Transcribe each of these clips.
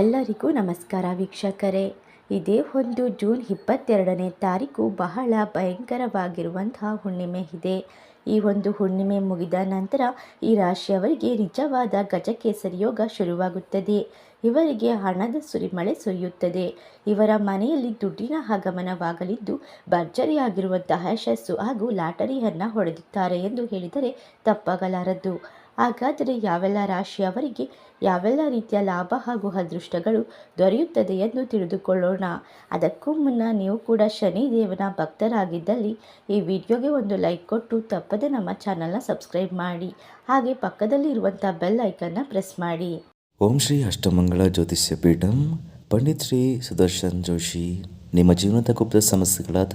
ಎಲ್ಲರಿಗೂ ನಮಸ್ಕಾರ ವೀಕ್ಷಕರೇ. ಇದೇ ಒಂದು ಜೂನ್ ಇಪ್ಪತ್ತೆರಡನೇ ತಾರೀಕು ಬಹಳ ಭಯಂಕರವಾಗಿರುವಂತಹ ಹುಣ್ಣಿಮೆ ಇದೆ. ಈ ಒಂದು ಹುಣ್ಣಿಮೆ ಮುಗಿದ ನಂತರ ಈ ರಾಶಿಯವರಿಗೆ ನಿಜವಾದ ಗಜಕೇಸರಿ ಯೋಗ ಶುರುವಾಗುತ್ತದೆ. ಇವರಿಗೆ ಹಣದ ಸುರಿಮಳೆ ಸುರಿಯುತ್ತದೆ. ಇವರ ಮನೆಯಲ್ಲಿ ದುಡ್ಡಿನ ಆಗಮನವಾಗಲಿದ್ದು ಭರ್ಜರಿಯಾಗಿರುವಂತಹ ಯಶಸ್ಸು ಹಾಗೂ ಲಾಟರಿಯನ್ನು ಹೊಡೆದಿದ್ದಾರೆ ಎಂದು ಹೇಳಿದರೆ ತಪ್ಪಾಗಲಾರದು. ಹಾಗಾದರೆ ಯಾವೆಲ್ಲ ರಾಶಿಯವರಿಗೆ ಯಾವೆಲ್ಲ ರೀತಿಯ ಲಾಭ ಹಾಗೂ ಅದೃಷ್ಟಗಳು ದೊರೆಯುತ್ತದೆ ಎಂದು ತಿಳಿದುಕೊಳ್ಳೋಣ. ಅದಕ್ಕೂ ಮುನ್ನ ನೀವು ಕೂಡ ಶನಿದೇವನ ಭಕ್ತರಾಗಿದ್ದಲ್ಲಿ ಈ ವಿಡಿಯೋಗೆ ಒಂದು ಲೈಕ್ ಕೊಟ್ಟು ತಪ್ಪದೆ ನಮ್ಮ ಚಾನಲ್ನ ಸಬ್ಸ್ಕ್ರೈಬ್ ಮಾಡಿ, ಹಾಗೆ ಪಕ್ಕದಲ್ಲಿ ಇರುವಂಥ ಬೆಲ್ ಐಕನ್ನ ಪ್ರೆಸ್ ಮಾಡಿ. ಓಂ ಶ್ರೀ ಅಷ್ಟಮಂಗಳ ಜ್ಯೋತಿಷ್ಯ ಪೀಠಂ, ಪಂಡಿತ್ ಶ್ರೀ ಸುದರ್ಶನ್ ಜೋಶಿ. ನಿಮ್ಮ ಜೀವನದ ಗುಪ್ತ ಸಮಸ್ಯೆಗಳಾದ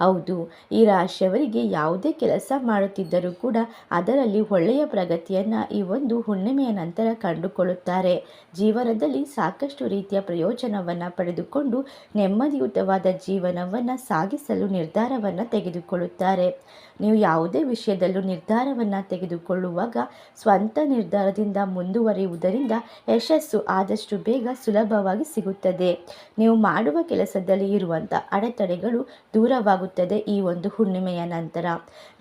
ಹೌದು, ಈ ರಾಶಿಯವರಿಗೆ ಯಾವುದೇ ಕೆಲಸ ಮಾಡುತ್ತಿದ್ದರೂ ಕೂಡ ಅದರಲ್ಲಿ ಒಳ್ಳೆಯ ಪ್ರಗತಿಯನ್ನು ಈ ಒಂದು ಹುಣ್ಣಿಮೆಯ ನಂತರ ಕಂಡುಕೊಳ್ಳುತ್ತಾರೆ. ಜೀವನದಲ್ಲಿ ಸಾಕಷ್ಟು ರೀತಿಯ ಪ್ರಯೋಜನವನ್ನು ಪಡೆದುಕೊಂಡು ನೆಮ್ಮದಿಯುತವಾದ ಜೀವನವನ್ನು ಸಾಗಿಸಲು ನಿರ್ಧಾರವನ್ನು ತೆಗೆದುಕೊಳ್ಳುತ್ತಾರೆ. ನೀವು ಯಾವುದೇ ವಿಷಯದಲ್ಲೂ ನಿರ್ಧಾರವನ್ನು ತೆಗೆದುಕೊಳ್ಳುವಾಗ ಸ್ವಂತ ನಿರ್ಧಾರದಿಂದ ಮುಂದುವರಿಯುವುದರಿಂದ ಯಶಸ್ಸು ಆದಷ್ಟು ಬೇಗ ಸುಲಭವಾಗಿ ಸಿಗುತ್ತದೆ. ನೀವು ಮಾಡುವ ಕೆಲಸದಲ್ಲಿ ಇರುವಂಥ ಅಡೆತಡೆಗಳು ದೂರವಾಗುತ್ತದೆ ಈ ಒಂದು ಹುಣ್ಣಿಮೆಯ ನಂತರ.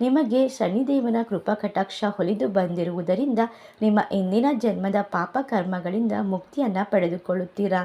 ನಿಮಗೆ ಶನಿದೇವನ ಕೃಪಾ ಕಟಾಕ್ಷ ಹೊಲಿದು ಬಂದಿರುವುದರಿಂದ ನಿಮ್ಮ ಇಂದಿನ ಜನ್ಮದ ಪಾಪ ಕರ್ಮಗಳಿಂದ ಮುಕ್ತಿಯನ್ನು ಪಡೆದುಕೊಳ್ಳುತ್ತೀರಾ?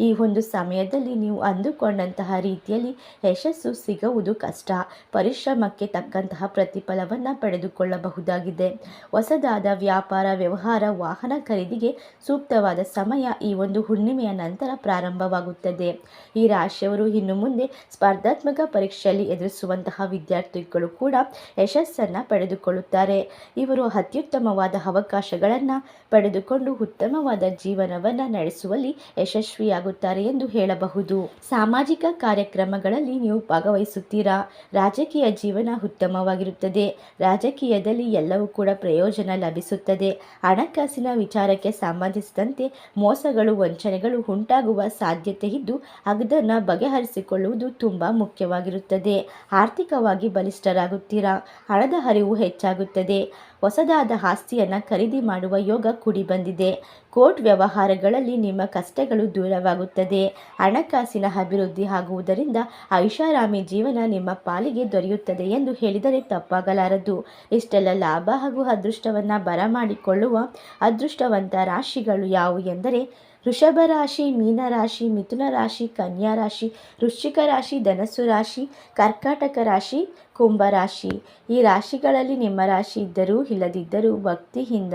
ಈ ಒಂದು ಸಮಯದಲ್ಲಿ ನೀವು ಅಂದುಕೊಂಡಂತಹ ರೀತಿಯಲ್ಲಿ ಯಶಸ್ಸು ಸಿಗುವುದು ಕಷ್ಟ. ಪರಿಶ್ರಮಕ್ಕೆ ತಕ್ಕಂತಹ ಪ್ರತಿಫಲವನ್ನು ಪಡೆದುಕೊಳ್ಳಬಹುದಾಗಿದೆ. ಹೊಸದಾದ ವ್ಯಾಪಾರ, ವ್ಯವಹಾರ, ವಾಹನ ಖರೀದಿಗೆ ಸೂಕ್ತವಾದ ಸಮಯ ಈ ಒಂದು ಹುಣ್ಣಿಮೆಯ ನಂತರ ಪ್ರಾರಂಭವಾಗುತ್ತದೆ. ಈ ರಾಶಿಯವರು ಇನ್ನು ಮುಂದೆ ಸ್ಪರ್ಧಾತ್ಮಕ ಪರೀಕ್ಷೆಯಲ್ಲಿ ಎದುರಿಸುವಂತಹ ವಿದ್ಯಾರ್ಥಿಗಳು ಕೂಡ ಯಶಸ್ಸನ್ನು ಪಡೆದುಕೊಳ್ಳುತ್ತಾರೆ. ಇವರು ಅತ್ಯುತ್ತಮವಾದ ಅವಕಾಶಗಳನ್ನು ಪಡೆದುಕೊಂಡು ಉತ್ತಮವಾದ ಜೀವನವನ್ನು ನಡೆಸುವಲ್ಲಿ ಯಶಸ್ವಿಯಾಗುತ್ತಾರೆ. ಎಂದು ಹೇಳಬಹುದು. ಸಾಮಾಜಿಕ ಕಾರ್ಯಕ್ರಮಗಳಲ್ಲಿ ನೀವು ಭಾಗವಹಿಸುತ್ತೀರಾ? ರಾಜಕೀಯ ಜೀವನ ಉತ್ತಮವಾಗಿರುತ್ತದೆ. ರಾಜಕೀಯದಲ್ಲಿ ಎಲ್ಲವೂ ಕೂಡ ಪ್ರಯೋಜನ ಲಭಿಸುತ್ತದೆ. ಹಣಕಾಸಿನ ವಿಚಾರಕ್ಕೆ ಸಂಬಂಧಿಸಿದಂತೆ ಮೋಸಗಳು, ವಂಚನೆಗಳು ಉಂಟಾಗುವ ಸಾಧ್ಯತೆ ಇದ್ದು, ಅದನ್ನು ಬಗೆಹರಿಸಿಕೊಳ್ಳುವುದು ತುಂಬ ಮುಖ್ಯವಾಗಿರುತ್ತದೆ. ಆರ್ಥಿಕವಾಗಿ ಬಲಿಷ್ಠರಾಗುತ್ತೀರಾ? ಹಣದ ಹರಿವು ಹೆಚ್ಚಾಗುತ್ತದೆ. ಹೊಸದಾದ ಆಸ್ತಿಯನ್ನು ಖರೀದಿ ಮಾಡುವ ಯೋಗ ಕೂಡಿ ಬಂದಿದೆ. ಕೋರ್ಟ್ ವ್ಯವಹಾರಗಳಲ್ಲಿ ನಿಮ್ಮ ಕಷ್ಟಗಳು ದೂರವಾಗುತ್ತದೆ. ಹಣಕಾಸಿನ ಅಭಿವೃದ್ಧಿ ಆಗುವುದರಿಂದ ಐಷಾರಾಮಿ ಜೀವನ ನಿಮ್ಮ ಪಾಲಿಗೆ ದೊರೆಯುತ್ತದೆ ಎಂದು ಹೇಳಿದರೆ ತಪ್ಪಾಗಲಾರದು. ಇಷ್ಟೆಲ್ಲ ಲಾಭ ಹಾಗೂ ಅದೃಷ್ಟವನ್ನು ಬರಮಾಡಿಕೊಳ್ಳುವ ಅದೃಷ್ಟವಂತ ರಾಶಿಗಳು ಯಾವುವು ಎಂದರೆ ವೃಷಭ ರಾಶಿ ಮೀನರಾಶಿ ಮಿಥುನ ರಾಶಿ, ಕನ್ಯಾ ರಾಶಿ, ವೃಶ್ಚಿಕ ರಾಶಿ, ಧನಸ್ಸು ರಾಶಿ, ಕರ್ಕಾಟಕ ರಾಶಿ ಕುಂಭರಾಶಿ ಈ ರಾಶಿಗಳಲ್ಲಿ ನಿಮ್ಮ ರಾಶಿ ಇದ್ದರೂ ಇಲ್ಲದಿದ್ದರೂ ಭಕ್ತಿಯಿಂದ